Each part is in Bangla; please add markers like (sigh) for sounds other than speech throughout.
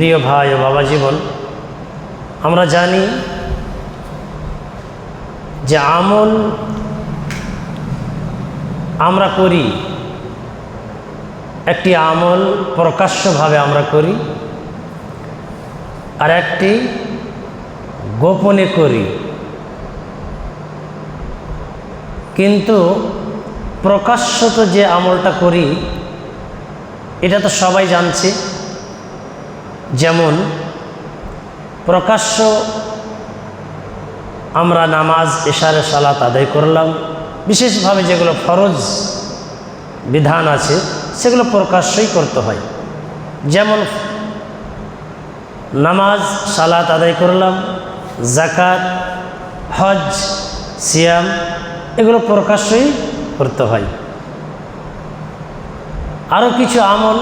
প্রিয় ভাই ও বাবা জীবন, আমরা জানি যে আমল আমরা করি, একটি আমল প্রকাশ্যভাবে আমরা করি, আর একটি গোপনে করি। কিন্তু প্রকাশ্যত যে আমলটা করি, এটা তো সবাই জানছে। যেমন, প্রকাশ্য আমরা নামাজ, এশারে সালাত আদায় করলাম, বিশেষভাবে যেগুলো ফরজ বিধান আছে, সেগুলো প্রকাশ্যই করতে হয়। যেমন, নামাজ, সালাত আদায় করলাম জাকাত হজ, সিয়াম, এগুলো প্রকাশ্যই করতে হয়। আরও কিছু আমল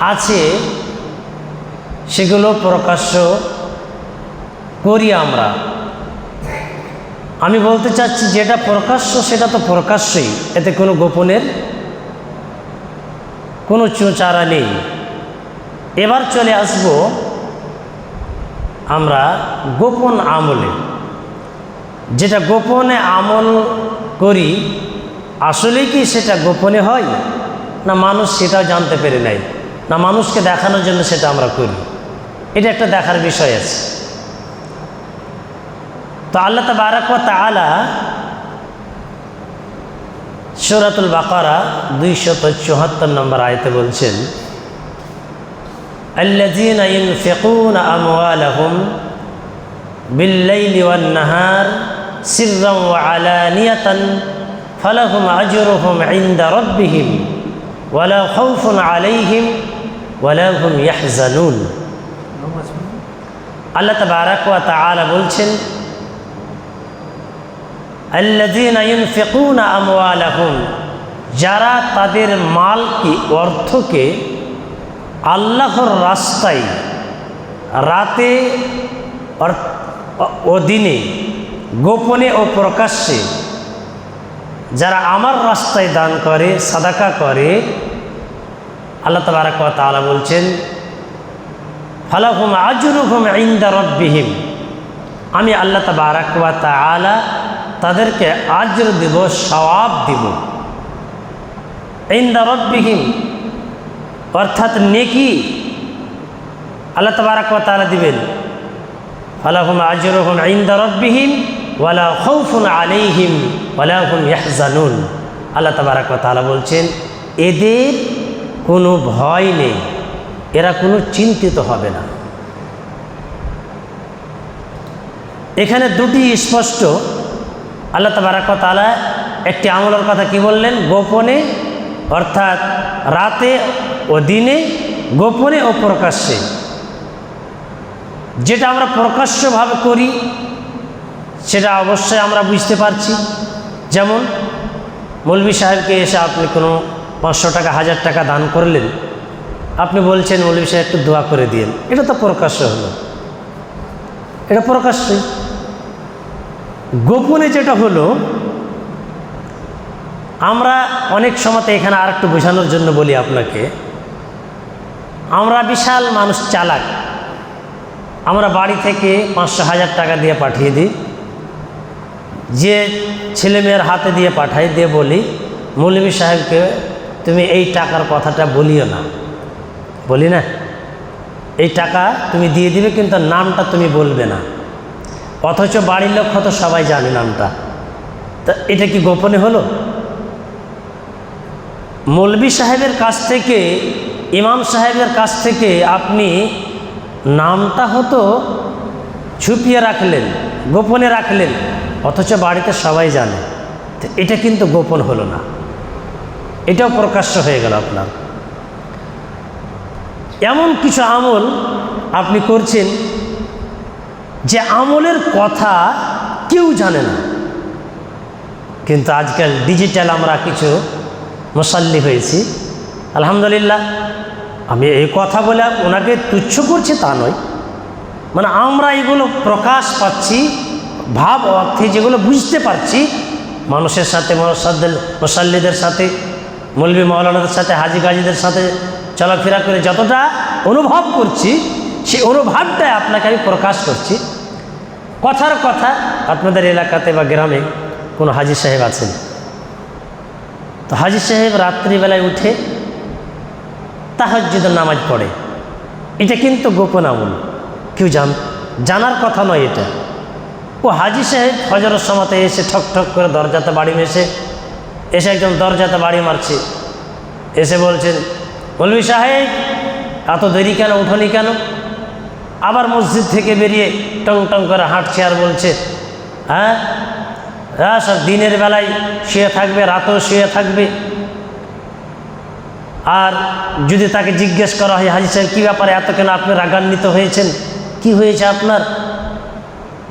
আছে সেগুলো প্রকাশ্য করি আমরা। আমি বলতে চাচ্ছি যেটা প্রকাশ্য সেটা তো প্রকাশ্যই, এতে কোনো গোপনের কোনো চুঁচারা নেই। এবার চলে আসব আমরা গোপন আমলে। যেটা গোপনে আমল করি আসলে কি সেটা গোপনে হয়? না মানুষ সেটাও জানতে পেরে নাই না মানুষকে দেখানোর জন্য সেটা আমরা করি? এটা একটা দেখার বিষয় আছে তো আল্লাহ তবারক তালা সুরাতুল বাকারা দুইশত চুয়াত্তর নম্বর আয়তে বলছেন الذين ينفقون أموالهم بالليل والنهار سرا وعلانية فلهم أجرهم عند ربهم ولا خوف عليهم ولا هم يحزنون আল্লাহ তবারক ওয়া তাআলা বলছেন যারা তাদের মালকে, অর্থকে আল্লাহর রাস্তায় রাতে ও দিনে গোপনে ও প্রকাশ্যে যারা আমার রাস্তায় দান করে, সাদাকা করে, আল্লাহ তবারক তাআলা বলছেন ফালাহুম আজরুহুম ইন্দা রব্বিহিম। আমি আল্লাহ তবারক ওয়া তাআলা তাদেরকে আজর দিব, সওয়াব দিব। ইন্দা রব্বিহিম, অর্থাৎ নেকি আল্লাহ তবারক তাআলা দিবেন। ফালাহুম আজরুহুম ইন্দা রব্বিহিম, ওয়ালা খাউফুন আলাইহিম, ওয়ালা হুম ইয়াহজানুন আল্লাহ তবারক তাআলা বলছেন, এদের কোনো ভয় নেই। এরা কোনো চিন্তিত হবে না। এখানে দুটি স্পষ্ট। আল্লাহ তালা একটি আমলের কথা কি বললেন? গোপনে, অর্থাৎ রাতে ও দিনে গোপনে ও প্রকাশ্যে। যেটা আমরা প্রকাশ্যভাবে করি, সেটা অবশ্যই আমরা বুঝতে পারছি। যেমন মৌলবী সাহেবকে এসে আপনি কোনো পাঁচশো টাকা, হাজার টাকা দান করলেন। আপনি বলছেন মৌলবী সাহেব, একটু দোয়া করে দিন এটা তো প্রকাশ্য হলো। এটা প্রকাশ্যই গোপনে যেটা হলো, আমরা অনেক সময়তে এখানে আর একটু বোঝানোর জন্য বলি আপনাকে, আমরা বিশাল মানুষ চালাক। আমরা বাড়ি থেকে পাঁচশো হাজার টাকা দিয়ে পাঠিয়ে দিই। যে ছেলেমেয়ের হাতে দিয়ে পাঠাই দিয়ে বলি মৌলবী সাহেবকে তুমি এই টাকার কথাটা বলিও না। বলি না? এই টাকা তুমি দিয়ে দিবে কিন্তু নামটা তুমি বলবে না। অথচ বাড়ির লোক হয়তো সবাই জানে নামটা। তা এটা কি গোপনে হলো? মৌলবী সাহেবের কাছ থেকে, ইমাম সাহেবের কাছ থেকে আপনি নামটা হতো ছুপিয়ে রাখলেন, গোপনে রাখলেন, অথচ বাড়িতে সবাই জানে। এটা কিন্তু গোপন হলো না। এটাও প্রকাশ্য হয়ে গেল আপনার। এমন কিছু আমল আপনি করছেন যে আমলের কথা কেউ জানে না। কিন্তু আজকাল ডিজিটাল আমরা কিছু মশাল্লি হয়েছি। আলহামদুলিল্লাহ, আমি এই কথা বলে ওনাকে তুচ্ছ করছি তা নয়। মানে আমরা এগুলো প্রকাশ পাচ্ছি, ভাব অর্থে যেগুলো বুঝতে পারছি, মানুষের সাথে মশাল্লিদের সাথে, মৌলবী মৌলানাদের সাথে, হাজি গাজিদের সাথে চলাফেরা করে যতটা অনুভব করছি, সেই অনুভবটাই আপনাকে আমি প্রকাশ করছি। কথার কথা আপনাদের এলাকাতে বা গ্রামে কোনো হাজি সাহেব আছেন? তো হাজি সাহেব রাত্রিবেলায় উঠে তাহাজ্জুদের নামাজ পড়ে। এটা কিন্তু গোপন আমল। কেউ জান, জানার কথা নয় এটা। ও হাজি সাহেব ফজরের সময়তে এসে ঠক ঠক করে দরজাতে বাড়ি মেসে এসে একজন দরজাতে বাড়ি মারছে। এসে বলছেন বলবি সাহেব, এত দেরি কেন, উঠোনি কেন? আবার মসজিদ থেকে বেরিয়ে টং টং করে হাঁটছে আর বলছে হ্যাঁ? হ্যাঁ সব দিনের বেলায় শুয়ে থাকবে, রাতেও শুয়ে থাকবে। আর যদি তাকে জিজ্ঞেস করা হয়, হাজি সাহেব, কী ব্যাপারে এত কেন আপনি রাগান্বিত হয়েছেন? কি হয়েছে আপনার?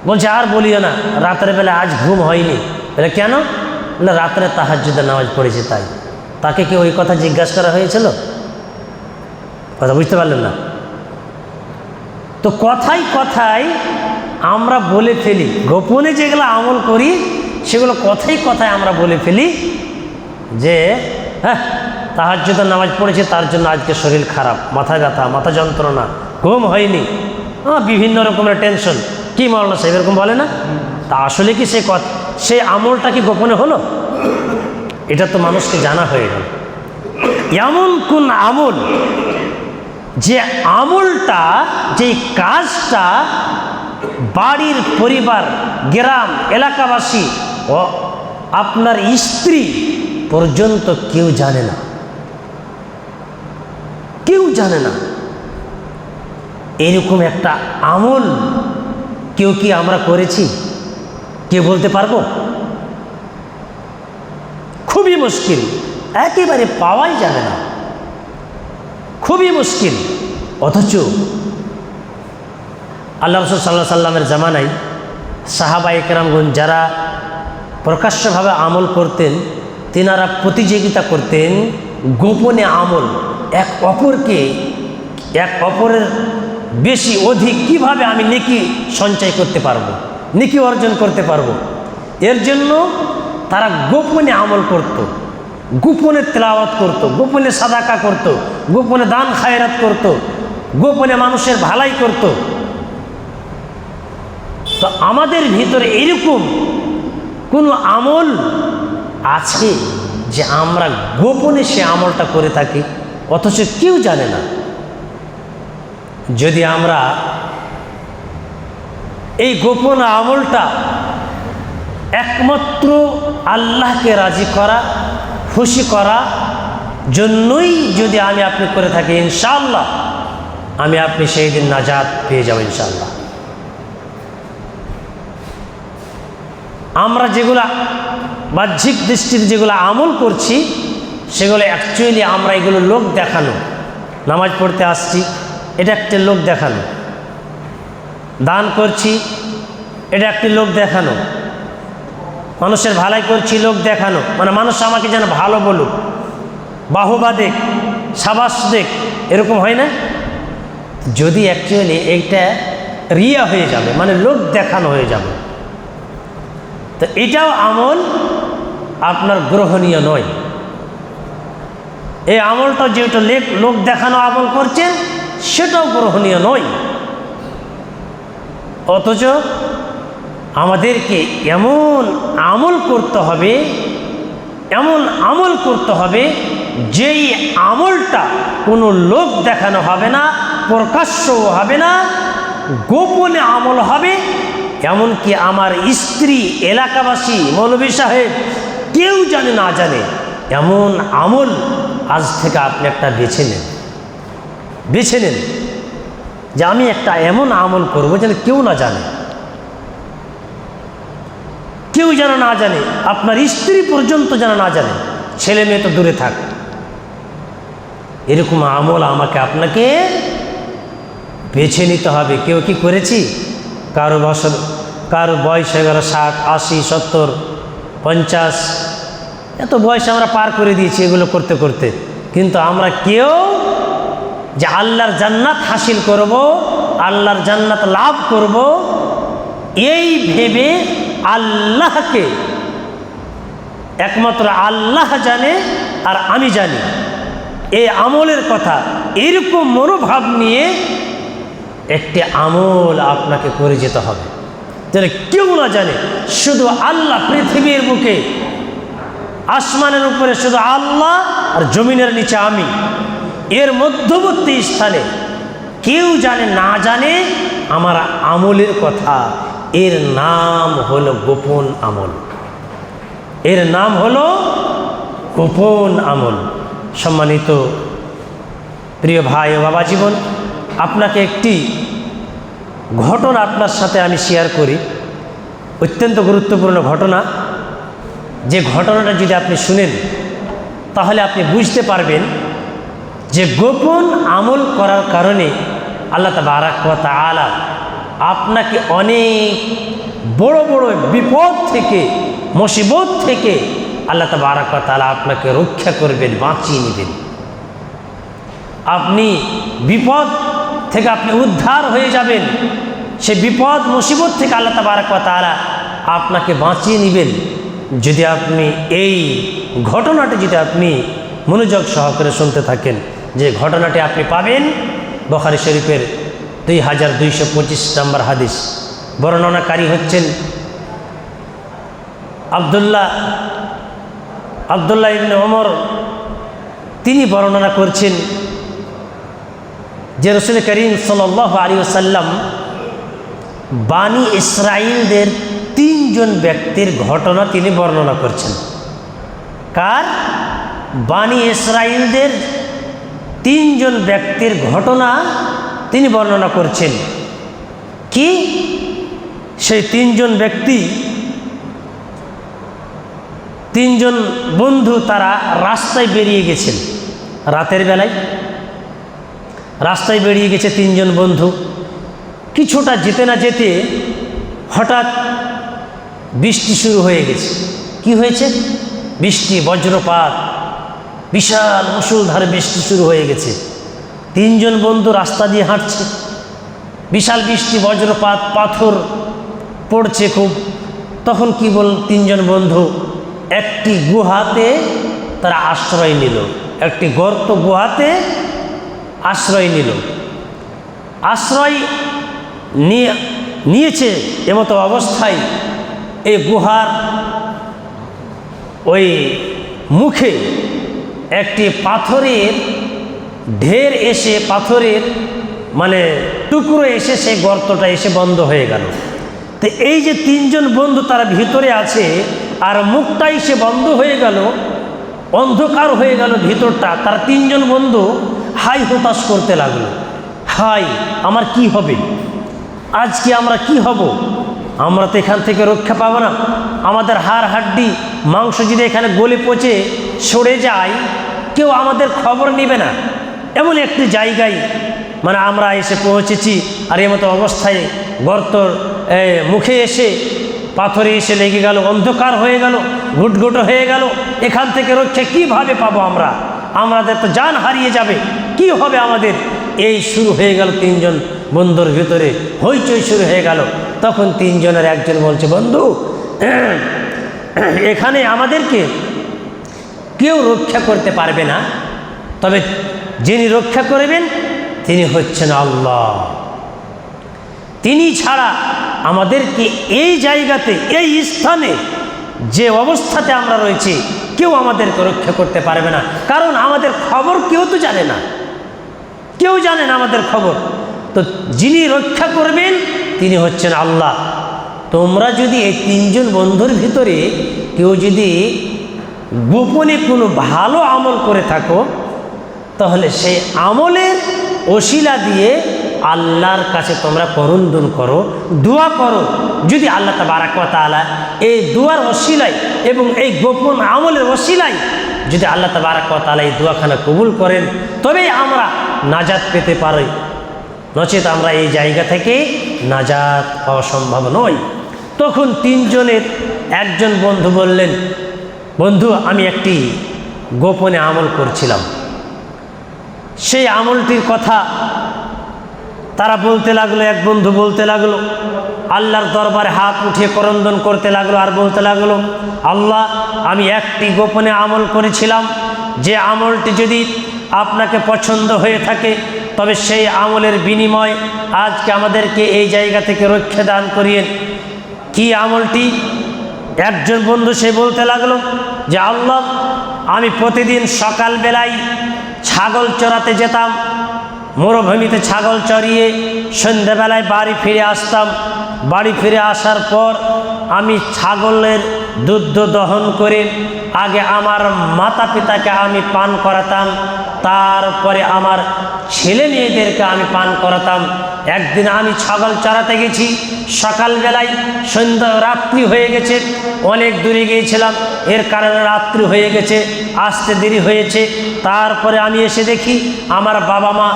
বলছে, আর বলিও না, রাতের বেলা আজ ঘুম হয়নি। বলে, কেন? না রাত্রে তাহাজ্জুদের নামাজ পড়েছে তাই। তাকে কি ওই কথা জিজ্ঞাসা করা হয়েছিল? কথা বুঝতে পারলেন না? তো কথাই কথায় আমরা বলে ফেলি, গোপনে যেগুলো আমল করি, সেগুলো কথাই কথায় আমরা বলে ফেলি যে হ্যাঁ তাহাজ্জুদের নামাজ পড়েছে, তার জন্য আজকে শরীর খারাপ, মাথা ব্যথা, মাথা যন্ত্রণা, ঘুম হয়নি হ্যাঁ বিভিন্ন রকমের টেনশন কি মরনা সাহেব এরকম বলে না? তা আসলে কি সে কথা, সে আমলটা কি গোপনে হলো? এটা তো মানুষকে জানা হয়ে গেল। এমন কোন আমল যে আমলটা যে কাজটা বাড়ির পরিবার, গ্রাম, এলাকাবাসী ও আপনার স্ত্রী পর্যন্ত কেউ জানে না। কেউ জানে না। এরকম একটা আমল কেউ কি আমরা করেছি? কে বলতে পারব? খুবই মুশকিল। একেবারে পাওয়াই যাবে না। খুবই মুশকিল অথচ আল্লাহ রসুল সাল্লাহ সাল্লামের জামানায় সাহাবা একরামগুন যারা প্রকাশ্যভাবে আমল করতেন, তেনারা প্রতিযোগিতা করতেন, গোপনে আমল, এক অপরকে, এক অপরের বেশি অধিক কীভাবে আমি নেকি সঞ্চয় করতে পারব, নেকি অর্জন করতে পারব, এর জন্য তারা গোপনে আমল করত। গোপনে তেলাওয়াত করত। গোপনে সাদাকা করত। গোপনে দান খায়রাত করত। গোপনে মানুষের ভালাই করত। তো আমাদের ভিতরে এরকম কোনো আমল আছে যে আমরা গোপনে সে আমলটা করে থাকি অথচ কেউ জানে না যদি আমরা এই গোপন আমলটা একমাত্র আল্লাহকে রাজি করা, খুশি করা জন্যই যদি আমি আপনি করে থাকি ইনশাল্লাহ আমি আপনি সেই দিন নাজাদ পেয়ে যাব ইনশাল্লাহ আমরা যেগুলা বাহ্যিক দৃষ্টির যেগুলো আমল করছি, সেগুলো অ্যাকচুয়ালি আমরা এগুলো লোক দেখানো। নামাজ পড়তে আসছি, এটা একটা লোক দেখানো। দান করছি, এটা একটি লোক দেখানো। মানুষের ভালাই করছি, লোক দেখানো। মানে মানুষ আমাকে যেন ভালো বলুক। বাহুবা দেখ, সাবাস দেখ, এরকম হয় না? যদি অ্যাকচুয়ালি এইটা রিয়া হয়ে যাবে মানে লোক দেখানো হয়ে যাবে, তো এটাও আমল আপনার গ্রহণীয় নয়। এই আমলটা যেটা লোক দেখানো আমল করছেন সেটাও গ্রহণীয় নয়। অথচ আমাদেরকে এমন আমল করতে হবে, এমন আমল করতে হবে যেই আমলটা কোনো লোক দেখানো হবে না, প্রকাশ্যও হবে না, গোপনে আমল হবে, এমনকি আমার স্ত্রী, এলাকাবাসী মৌলবী সাহেব, কেউ জানে না জানে, এমন আমল আজ থেকে আপনি একটা বেছে নেন। বেছে নেন যে আমি একটা এমন আমল করব যেন কেউ না জানে। কেউ যেন না জানে, আপনার স্ত্রী পর্যন্ত যেন না জানে, ছেলে মেয়ে তো দূরে থাক। এরকম আমল আমাকে আপনাকে বেছে নিতে হবে। কেউ কি করেছি? কারও বছর কারও বয়স হয়ে গেল ষাট, আশি, সত্তর, পঞ্চাশ। এত বয়স আমরা পার করে দিয়েছি এগুলো করতে করতে। কিন্তু আমরা কেউ যে আল্লাহর জান্নাত হাসিল করব, আল্লাহর জান্নাত লাভ করব, এই ভেবে আল্লাহকে একমাত্র আল্লাহ জানে আর আমি জানি। এই আমলের কথা, এরকম মনোভাব নিয়ে একটি আমল আপনাকে করে যেতে হবে। যেন কেউ না জানে, শুধু আল্লাহ পৃথিবীর বুকে, আসমানের উপরে শুধু আল্লাহ আর জমিনের নিচে আমি। এর মধ্যবর্তী স্থানে কেউ জানে, না জানে আমার আমলের কথা। এর নাম হলো গোপন আমল। এর নাম হলো গোপন আমল। সম্মানিত প্রিয় ভাই ও বাবা জীবন, আপনাকে একটি ঘটনা আপনার সাথে আমি শেয়ার করি। অত্যন্ত গুরুত্বপূর্ণ ঘটনা। যে ঘটনাটা যদি আপনি শুনেন, তাহলে আপনি বুঝতে পারবেন যে গোপন আমল করার কারণে আল্লাহ তাবারাকাত আলা আপনাকে অনেক বড় বড় বিপদ থেকে, মুসিবত থেকে আল্লাহ তাবারাকাত তালা আপনাকে রক্ষা করবেন, বাঁচিয়ে নেবেন। আপনি বিপদ থেকে আপনি উদ্ধার হয়ে যাবেন, সে বিপদ, মুসিবত থেকে আল্লাহ তাবারাকাত আপনাকে বাঁচিয়ে নেবেন। যদি আপনি এই ঘটনাটি যদি আপনি মনোযোগ সহকারে শুনতে থাকেন, যে ঘটনাটি আপনি পাবেন, বখারি শরীফের দুই হাজার দুইশো পঁচিশ নম্বর হাদিস। বর্ণনাকারী হচ্ছেন আবদুল্লাহ আবদুল্লাহ ইবনে ওমর, তিনি বর্ণনা করছেন যে রসুল করিম সাল আলী সাল্লাম বাণী ইসরায়েলদের তিনজন ব্যক্তির ঘটনা তিনি বর্ণনা করছেন। কার? বাণী ইসরায়েলদের তিনজন ব্যক্তির ঘটনা তিনি বর্ণনা করছেন। কি? সেই তিনজন ব্যক্তি তিনজন বন্ধু তারা রাস্তায় বেরিয়ে গেছেন। রাতের বেলায় রাস্তায় বেরিয়ে গেছে তিনজন বন্ধু। কিছুটা যেতে না যেতে হঠাৎ বৃষ্টি শুরু হয়ে গেছে। কি হয়েছে? বৃষ্টি, বজ্রপাত, বিশাল মুসুলধারে বৃষ্টি শুরু হয়ে গেছে। তিনজন বন্ধু রাস্তা দিয়ে হাঁটছে। বিশাল বৃষ্টি, বজ্রপাত, পাথর পড়ছে খুব। তখন কি বল, তিনজন বন্ধু একটি গুহাতে তারা আশ্রয় নিল, একটি গর্ত গুহাতে আশ্রয় নিল। আশ্রয় নিয়ে, নিয়েছে এমতো অবস্থায় এই গুহার ওই মুখে একটি পাথরের ঢের এসে পাথরের মানে টুকরো এসে সেই গর্তটা এসে বন্ধ হয়ে গেল। তো এই যে তিনজন বন্ধু তারা ভিতরে আছে আর মুখটাই সে বন্ধ হয়ে গেল, অন্ধকার হয়ে গেল ভিতরটা। তার তিনজন বন্ধু হাই হতাশ করতে লাগল। হাই, আমার কি হবে? আজকে আমরা কি হব? আমরা তো এখান থেকে রক্ষা পাবো না। আমাদের হাড় হাড্ডি, মাংস যদি এখানে গলে পচে, সরে যায়, কেউ আমাদের খবর নেবে না। এমন একটি জায়গায় মানে আমরা এসে পৌঁছেছি আর এ মতো অবস্থায় গর্তর মুখে এসে পাথরে এসে লেগে গেল, অন্ধকার হয়ে গেল, ঘুটঘুটো হয়ে গেল। এখান থেকে রক্ষা কীভাবে পাবো আমরা? আমাদের তো যান হারিয়ে যাবে। কি হবে আমাদের? এই শুরু হয়ে গেল তিনজন বন্ধুর ভিতরে। হইচই শুরু হয়ে গেল। তখন তিনজনের একজন বলছে, বন্ধু, (clears throat) এখানে আমাদেরকে কেউ রক্ষা করতে পারবে না। তবে যিনি রক্ষা করবেন, তিনি হচ্ছেন আল্লাহ। তিনি ছাড়া আমাদেরকে এই জায়গাতে, এই স্থানে যে অবস্থাতে আমরা রয়েছি, কেউ আমাদেরকে রক্ষা করতে পারবে না। কারণ আমাদের খবর কেউ তো জানে না। কেউ জানে না আমাদের খবর। তো যিনি রক্ষা করবেন, তিনি হচ্ছেন আল্লাহ। তোমরা যদি এই তিনজন বন্ধুর ভিতরে কেউ যদি গোপনে কোনো ভালো আমল করে থাকো, তাহলে সেই আমলের ওশিলা দিয়ে আল্লাহর কাছে তোমরা করুন্দন করো, দোয়া করো। যদি আল্লাহ তা বারাক তালা এই দোয়ার ওসিলায় এবং এই গোপন আমলের ওসিলায় যদি আল্লাহ তা তালা এই দোয়াখানা কবুল করেন, তবেই আমরা নাজাত পেতে পারি। নচেত আমরা এই জায়গা থেকে নাজাত পাওয়া সম্ভব নয়। তখন তিনজনের, একজন বন্ধু বললেন, বন্ধু, আমি একটি গোপনে আমল করছিলাম। সেই আমলটির কথা তারা বলতে লাগল, এক বন্ধু বলতে লাগল, আল্লাহর দরবারে হাত উঠিয়ে করন্দন করতে লাগল আর বলতে লাগল, আল্লাহ, আমি একটি গোপনে আমল করেছিলাম, যে আমলটি যদি আপনাকে পছন্দ হয়ে থাকে, তবে সেই আমলের বিনিময় আজকে আমাদেরকে এই জায়গা থেকে রক্ষা দান করিয়েন। কি আমলটি? একজন বন্ধু সে বলতে লাগল যে, আল্লাহ, আমি প্রতিদিন সকালবেলায় ছাগল চড়াতে যেতাম মরুভূমিতে ছাগল চড়িয়ে সন্ধ্যাবেলায় বাড়ি ফিরে আসতাম। বাড়ি ফিরে আসার পর আমি ছাগলের দুধ দহন করে আগে আমার মাতা পিতাকে আমি পান করাতাম। তারপরে আমার ছেলে মেয়েদেরকে আমি পান করাতাম। একদিন আমি ছাগল চড়াতে গেছি। সকালবেলায় সন্ধ্যা রাত্রি হয়ে গেছে। অনেক দূরে গিয়েছিলাম। এর কারণে রাত্রি হয়ে গেছে, আসতে দেরি হয়েছে। তারপরে আমি এসে দেখি আমার বাবা মা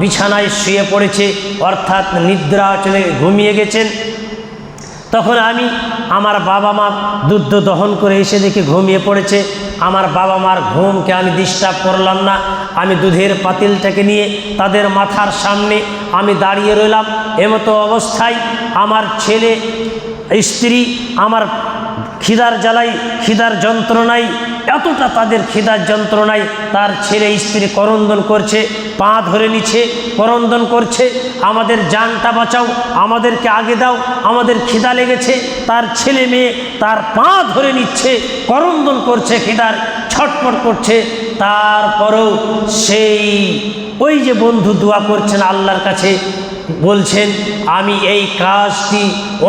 বিছানায় শুয়ে পড়েছে, অর্থাৎ নিদ্রা চলে ঘুমিয়ে গেছেন। তখন আমি আমার বাবা মা দুধ দহন করে এসে দেখি ঘুমিয়ে পড়েছে। আমার বাবা মার ঘুমকে আমি ডিস্টার্ব করলাম না। আমি দুধের পাতিলটাকে নিয়ে তাদের মাথার সামনে আমি দাঁড়িয়ে রইলাম। এমতো অবস্থায় আমার ছেলে, স্ত্রী, আমার খিদার জ্বালাই, খিদার যন্ত্রণায় এতটা তাদের খিদার যন্ত্রণায় তার ছেলে স্ত্রী করন্দন করছে, পা ধরে নিচ্ছে, করন্দন করছে, আমাদের জানটা বাঁচাও, আমাদেরকে আগে দাও, আমাদের খিদা লেগেছে, তার ছেলে মেয়ে তার পা ধরে নিচ্ছে, করন্দন করছে, খিদার ছটপট করছে, তারপরেও সেই ওই যে বন্ধু দোয়া করছেন আল্লাহর কাছে, বলছেন, আমি এই কাজটি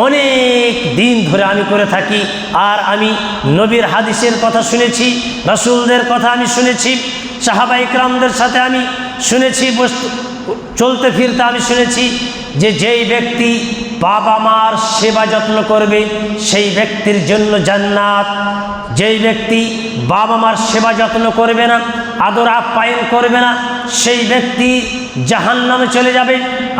অনেক দিন ধরে আমি করে থাকি, আর আমি নবীর হাদিসের কথা শুনেছি, রসুলদের কথা আমি শুনেছি, সাহাবা ইকরামদের সাথে আমি শুনেছি চলতে ফিরতে আমি শুনেছি যে যেই ব্যক্তি বাবা মার সেবা যত্ন করবে, সেই ব্যক্তির জন্য জান্নাত। যেই ব্যক্তি বাবা মার সেবা যত্ন করবে না, আদর আপ্যায়ন করবে না, সেই ব্যক্তি জাহান নামে চলে যাবে।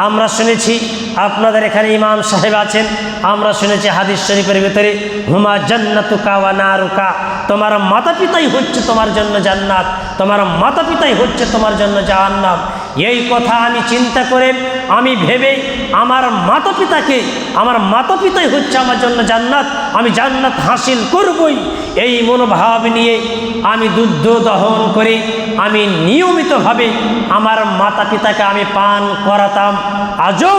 আমরা শুনেছি, আপনাদের এখানে ইমাম সাহেব আছেন, আমরা শুনেছি হাদিস শরীফের ভিতরে, হুমা জান্নাতুকা ওয়া নারুকা তোমার মাতা পিতাই হচ্ছে তোমার জন্য জান্নাত তোমার মাতা পিতাই হচ্ছে তোমার জন্য জাহান্নাম এই কথা আমি চিন্তা করে আমি ভেবে আমার মাতা পিতাকে আমার মাতা পিতাই হচ্ছে আমার জন্য জান্নাত, আমি জান্নাত হাসিল করবই। এই মনোভাব নিয়ে আমি দুধ দহন করে আমি নিয়মিতভাবে আমার মাতা পিতাকে আমি পান করাতাম। আজও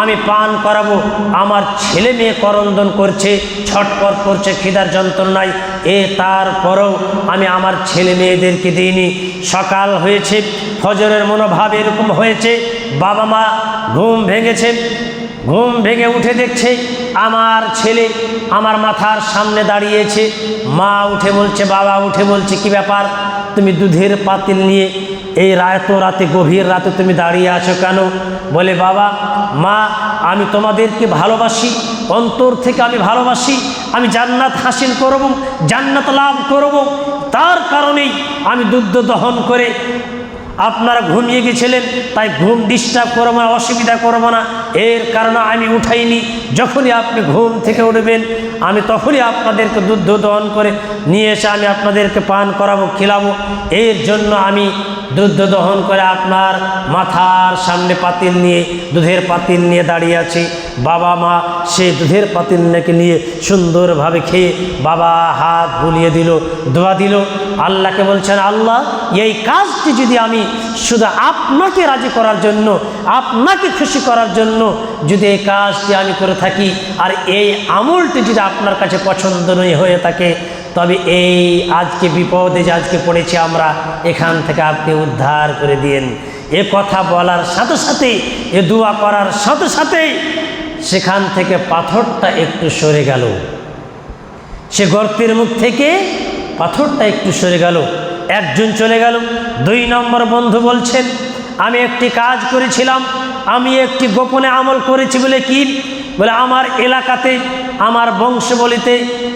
আমি পান করাবো। আমার ছেলে মেয়ে করন্দন করছে, ছটপট করছে, খিদার যন্ত্রণায়। এ তারপরেও আমি আমার ছেলে মেয়েদেরকে দিইনি। সকাল হয়েছে, ফজরের মনোভাব এরকম হয়েছে, বাবা মা ঘুম ভেঙেছে, ঘুম ভেঙে উঠে দেখছে, আমার ছেলে আমার মাথার সামনে দাঁড়িয়েছে। মা উঠে বলছে, বাবা উঠে বলছে, কি ব্যাপার? তুমি দুধের পাতিল নিয়ে এই রাত, রাতে, গভীর রাতে তুমি দাঁড়িয়ে আছো কেন? বলে, বাবা, মা, আমি তোমাদেরকে ভালোবাসি, অন্তর থেকে আমি ভালোবাসি, আমি জান্নাত হাসিল করব, জান্নাত লাভ করব। তার কারণেই আমি দুগ্ধ দহন করে আপনারা ঘুমিয়ে গেছিলেন, তাই ঘুম ডিস্টার্ব করব না, অসুবিধা করব না। এর কারণে আমি উঠাইনি। যখনই আপনি ঘুম থেকে উঠবেন, আমি তখনই আপনাদেরকে দুধ দহন করে নিয়ে এসে আমি আপনাদেরকে পান করাবো, খিলাবো। এর জন্য আমি দুধ দহন করে আপনার মাথার সামনে পাতিল নিয়ে, দুধের পাতিল নিয়ে দাঁড়িয়ে আছি। বাবা মা সে দুধের পাতিলটাকে নিয়ে সুন্দরভাবে খেয়ে বাবা হাত বুলিয়ে দিল, দোয়া দিল। আল্লাহকে বলছেন, আল্লাহ, এই কাজটি যদি আমি শুধু আপনাকে রাজি করার জন্য, আপনাকে খুশি করার জন্য যদি এই কাজটি আমি করে থাকি, আর এই আমলটি যদি আপনার কাছে পছন্দনীয় হয়ে থাকে, তবে এই আজকে বিপদে যে আজকে পড়েছি আমরা, এখান থেকে আপনি উদ্ধার করে দিন এ কথা বলার সাথে সাথে, এ দোয়া করার সাথে সাথেই সেখান থেকে পাথরটা একটু সরে গেল। সে গর্তের মুখ থেকে পাথরটা একটু সরে গেল। একজন চলে গেল। দুই নম্বর বন্ধু বলছেন, আমি একটি কাজ করেছিলাম। আমি একটি গোপনে আমল করেছি বলে কি? বলে, আমার এলাকাতে, আমার বংশবলিতে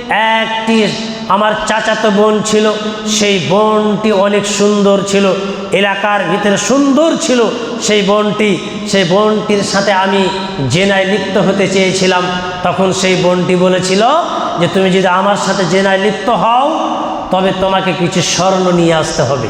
একটি আমার চাচাতো বোন ছিল, সেই বোনটি অনেক সুন্দর ছিল, এলাকার ভিতরে সুন্দর ছিল, সেই বোনটি, সেই বোনটির সাথে আমি জেনায় লিপ্ত হতে চেয়েছিলাম। তখন সেই বোনটি বলেছিল যে, তুমি যদি আমার সাথে জেনায় লিপ্ত হও, তবে তোমাকে কিছু স্বর্ণ নিয়ে আসতে হবে।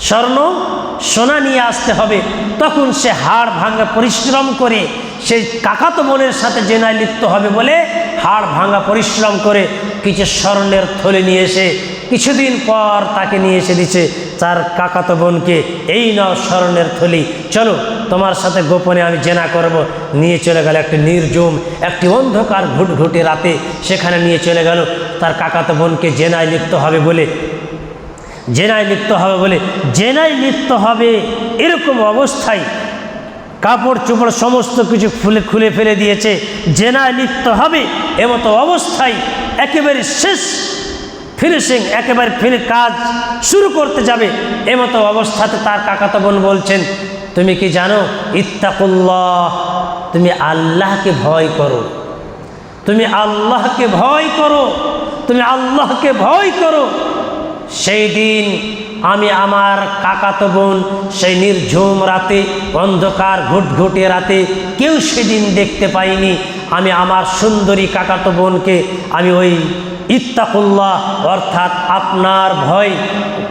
স্বর্ণ সোনা নিয়ে আসতে হবে। তখন সে হাড় ভাঙা পরিশ্রম করে সেই কাকাতো বোনের সাথে জেনায় লিপ্ত হবে বলে হাড় ভাঙা পরিশ্রম করে কিছু স্বর্ণের থলে নিয়ে এসে কিছুদিন পর তাকে নিয়ে এসে দিচ্ছে তার কাকাতো বোনকে। এই নাও স্মরণের থলি। চলো, তোমার সাথে গোপনে আমি জেনা করব। নিয়ে চলে গেল একটি নির্জুম, একটি অন্ধকার ঘুটঘুটে রাতে সেখানে নিয়ে চলে গেল। তার কাকাতো বোনকে জেনায় লিপ্ত হবে বলে, জেনায় লিপ্ত হবে বলে, জেনায় লিপ্ত হবে এরকম অবস্থায় কাপড় চোপড় সমস্ত কিছু খুলে খুলে ফেলে দিয়েছে। জেনায় লিপ্ত হবে, এমতো অবস্থায় একেবারে শেষ ফিনিশিং একেবারে ফিরে কাজ শুরু করতে যাবে, এমতো অবস্থাতে তার কাকাতো বোন বলছেন, তুমি কি জানো, ইত্তাকুল্লাহ, তুমি আল্লাহকে ভয় করো। তুমি আল্লাহকে ভয় করো, তুমি আল্লাহকে ভয় করো। সেই দিন আমি আমার কাকাতো বোন সেই নির্ঝুম রাতে অন্ধকার ঘুটঘুটে রাতে কেউ সেদিন দেখতে পাইনি। আমি আমার সুন্দরী কাকাতো বোনকে আমি ওই ইত্তাকুল্লাহ অর্থাৎ আপনার ভয়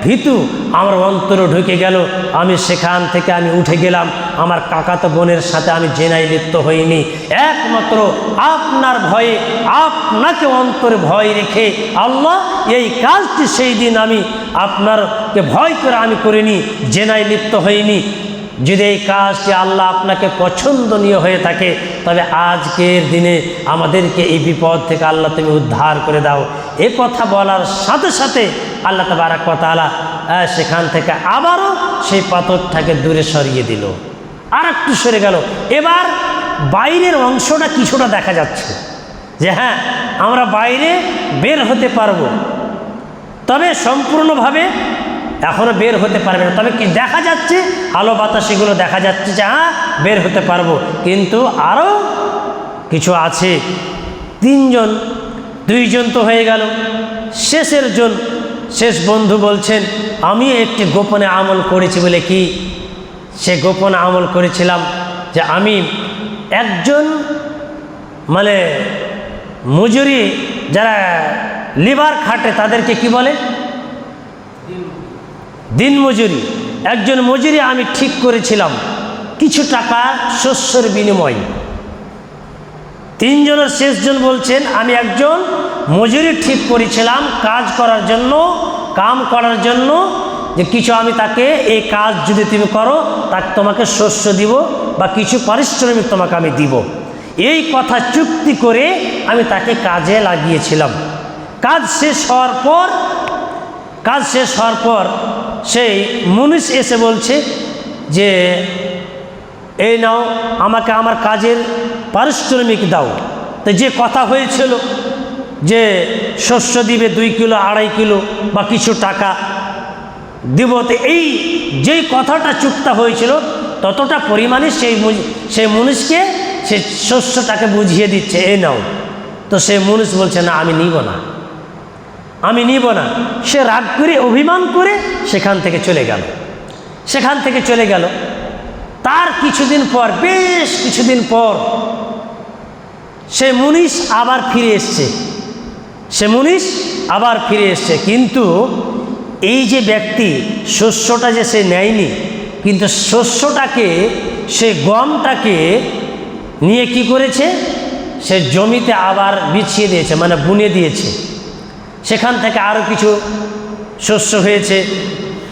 ভীতু আমার অন্তরে ঢুকে গেল। আমি সেখান থেকে আমি উঠে গেলাম। আমার কাকাতো বোনের সাথে আমি জেনাই লিপ্ত হইনি। একমাত্র আপনার ভয়ে, আপনাকে অন্তরে ভয় রেখে আল্লাহ এই কাজটি সেই দিন আমি আপনারকে ভয় করে আমি করিনি, জেনাই লিপ্ত হইনি। যদি এই কাজটি আল্লাহ আপনাকে পছন্দনীয় হয়ে থাকে, তবে আজকের দিনে আমাদেরকে এই বিপদ থেকে আল্লাহ তুমি উদ্ধার করে দাও। এ কথা বলার সাথে সাথে আল্লাহ তাবারাক তালা সেখান থেকে আবারও সেই পাথরটাকে দূরে সরিয়ে দিল। আর একটু সরে গেল। এবার বাইরের অংশটা কিছুটা দেখা যাচ্ছে যে হ্যাঁ আমরা বাইরে বের হতে পারব। তবে সম্পূর্ণভাবে এখনও বের হতে পারবে না। তবে কি দেখা যাচ্ছে? আলো বাতাস এগুলো দেখা যাচ্ছে যে হ্যাঁ বের হতে পারব। কিন্তু আরও কিছু আছে। তিনজন, দুইজন তো হয়ে গেল। শেষের জন, শেষ বন্ধু বলছেন, আমি একটি গোপনে আমল করেছি বলে কি? সে গোপন আমল করেছিলাম যে, আমি একজন মানে মজুরি যারা লিভার খাটে তাদেরকে কি বলে? দিন মজুরি। একজন মজুরি আমি ঠিক করেছিলাম। কিছু টাকা শস্যের বিনিময়। তিনজনের শেষজন বলছেন, আমি একজন মজুরি ঠিক করেছিলাম কাজ করার জন্য, কাম করার জন্য, যে কিছু আমি তাকে এই কাজ যদি তুমি করো, তাকে তোমাকে শস্য দিব বা কিছু পারিশ্রমিক তোমাকে আমি দিব। এই কথা চুক্তি করে আমি তাকে কাজে লাগিয়েছিলাম। কাজ শেষ হওয়ার পর, কাজ শেষ হওয়ার পর সেই মুনিশ এসে বলছে যে, এই নাও, আমাকে আমার কাজের পারিশ্রমিক দাও। তো যে কথা হয়েছিল যে শস্য দিবে দুই কিলো, আড়াই কিলো বা কিছু টাকা দিব, তো এই যেই কথাটা চুক্তা হয়েছিল, ততটা পরিমাণে সেই সেই মুনিশকে সে শস্যটাকে বুঝিয়ে দিচ্ছে, এই নাও। তো সে মুনিশ বলছে, না, আমি নিব না। আমি নিব না। সে রাগ করে, অভিমান করে সেখান থেকে চলে গেল। সেখান থেকে চলে গেল। তার কিছুদিন পর, বেশ কিছুদিন পর, সে মুনিশ আবার ফিরে এসছে। সে মুনিশ আবার ফিরে এসছে। কিন্তু এই যে ব্যক্তি, শস্যটা যে সে নেয়নি, কিন্তু শস্যটাকে, সে গমটাকে নিয়ে কি করেছে? সে জমিতে আবার বিছিয়ে দিয়েছে মানে বুনে দিয়েছে। সেখান থেকে আরও কিছু শস্য হয়েছে।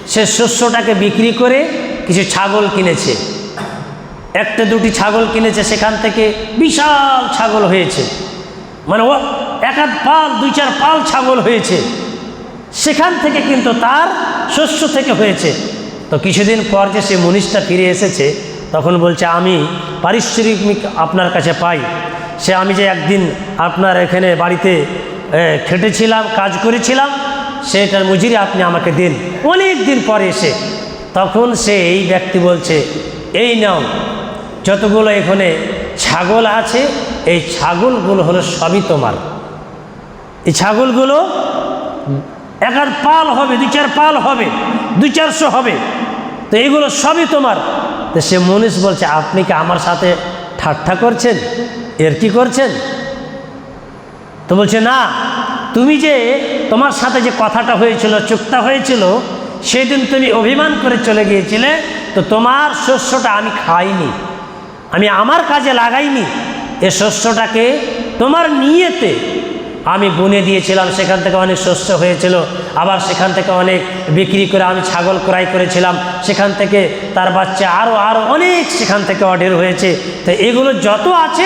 সে শস্যটাকে বিক্রি করে কিছু ছাগল কিনেছে। একটা দুটি ছাগল কিনেছে, সেখান থেকে বিশাল ছাগল হয়েছে। মানে ও এক আধ পাল, দুই চার পাল ছাগল হয়েছে। সেখান থেকে কিন্তু তার শস্য থেকে হয়েছে। তো কিছুদিন পর যে সে মনীষটা ফিরে এসেছে, তখন বলছে, আমি পারিশ্রমিক আপনার কাছে পাই। সে আমি যে একদিন আপনার এখানে বাড়িতে খেটেছিলাম, কাজ করেছিলাম, সেটার মজুরি আপনি আমাকে দিন। অনেক দিন পরে এসে, তখন সে এই ব্যক্তি বলছে, এই নাও, যতগুলো এখানে ছাগল আছে, এই ছাগলগুলো হলো সবই তোমার। এই ছাগলগুলো এক আধ পাল হবে দু চার পাল হবে দু চারশো হবে, তো এগুলো সবই তোমার। তো সে মনীষ বলছে, আপনি কি আমার সাথে ঠাট্টা করছেন? এর কি করছেন? তো বলছে, না, তুমি যে তোমার সাথে যে কথাটা হয়েছিল, চুক্তা হয়েছিল, সেদিন তুমি অভিমান করে চলে গিয়েছিলে, তো তোমার শস্যটা আমি খাইনি, আমি আমার কাজে লাগাইনি, এ শস্যটাকে তোমার নিয়েতে আমি বুনে দিয়েছিলাম, সেখান থেকে অনেক শস্য হয়েছিল, আবার সেখান থেকে অনেক বিক্রি করে আমি ছাগল ক্রয় করেছিলাম, সেখান থেকে তার বাচ্চা আরও আরও অনেক সেখান থেকে অর্ডার হয়েছে, তো এগুলো যত আছে,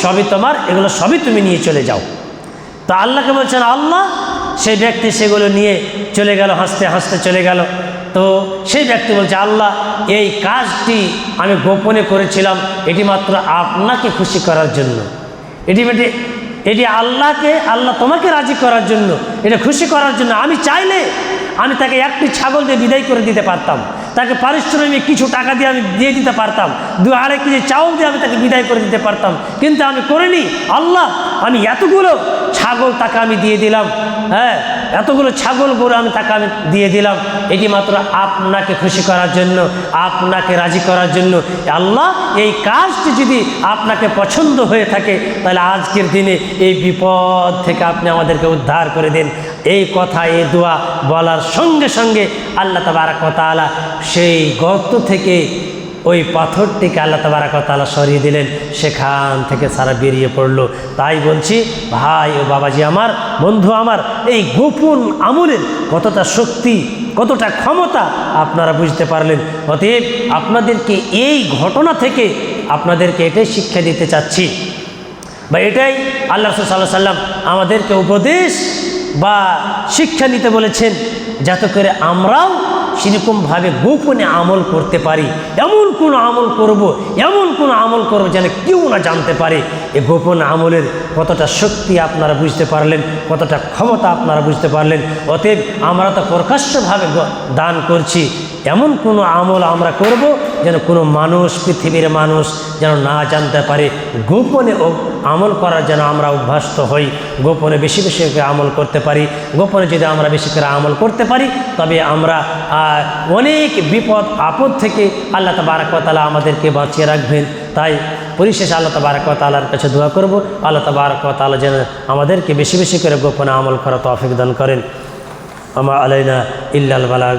সবই তোমার, এগুলো সবই তুমি নিয়ে চলে যাও। তো আল্লাহকে বলছেন, আল্লাহ, সেই ব্যক্তি সেগুলো নিয়ে চলে গেল, হাসতে হাসতে চলে গেল। তো সেই ব্যক্তি বলছে, আল্লাহ, এই কাজটি আমি গোপনে করেছিলাম। এটি মাত্র আপনাকে খুশি করার জন্য। এটি এটি এটি আল্লাহকে, আল্লাহ তোমাকে রাজি করার জন্য। এটা খুশি করার জন্য। আমি চাইলে আমি তাকে একটি ছাগল দিয়ে বিদায় করে দিতে পারতাম। তাকে পারিশ্রমিক কিছু টাকা দিয়ে আমি দিয়ে দিতে পারতাম। দু আড়াই কেজি চাউল দিয়ে আমি তাকে বিদায় করে দিতে পারতাম। কিন্তু আমি করিনি। আল্লাহ, আমি এতগুলো ছাগল তাকে আমি দিয়ে দিলাম। হ্যাঁ এতগুলো ছাগল গরু আমি তাকে আমি দিয়ে দিলাম। এটি মাত্র আপনাকে খুশি করার জন্য, আপনাকে রাজি করার জন্য। আল্লাহ, এই কাজটি যদি আপনাকে পছন্দ হয়ে থাকে, তাহলে আজকের দিনে এই বিপদ থেকে আপনি আমাদেরকে উদ্ধার করে দিন। এই কথা, এই দোয়া বলার সঙ্গে সঙ্গে আল্লাহ তাবারাকতালা সেই গর্ত থেকে ওই পাথরটিকে আল্লাহ তাবারাকতালা সরিয়ে দিলেন, সেখান থেকে সারা বেরিয়ে পড়ল। তাই বলছি, ভাই ও বাবাজি আমার, বন্ধু আমার, এই গোপন আমলের কতটা শক্তি, কতটা ক্ষমতা আপনারা বুঝতে পারলেন। অতএব আপনাদেরকে এই ঘটনা থেকে আপনাদেরকে এটাই শিক্ষা দিতে চাচ্ছি। বা এটাই আল্লাহ সাল্লাহ সাল্লাম আমাদেরকে উপদেশ বা শিক্ষা নিতে বলেছেন, যাতে করে আমরাও সেরকমভাবে গোপনে আমল করতে পারি। এমন কোন আমল করব, এমন কোন আমল করব যেন কেউ না জানতে পারে। এ গোপন আমলের কতটা শক্তি আপনারা বুঝতে পারলেন, কতটা ক্ষমতা আপনারা বুঝতে পারলেন। অতএব আমরা তো প্রকাশ্যভাবে দান করছি। এমন কোনো আমল আমরা করব যেন কোনো মানুষ, পৃথিবীর মানুষ যেন না জানতে পারে। গোপনে আমল করার যেন আমরা অভ্যস্ত হই। গোপনে বেশি বেশি করে আমল করতে পারি। গোপনে যদি আমরা বেশি করে আমল করতে পারি, তবে আমরা অনেক বিপদ, আপদ থেকে আল্লাহ তাবারকতালা আমাদেরকে বাঁচিয়ে রাখবেন। তাই পরিশেষে আল্লাহ তাবারকতালার কাছে দোয়া করব। আল্লাহ তাবারকতালা যেন আমাদেরকে বেশি বেশি করে গোপনে আমল করা তৌফিক দান করেন। আমা আলাইনা ইল্লাল বালাগ।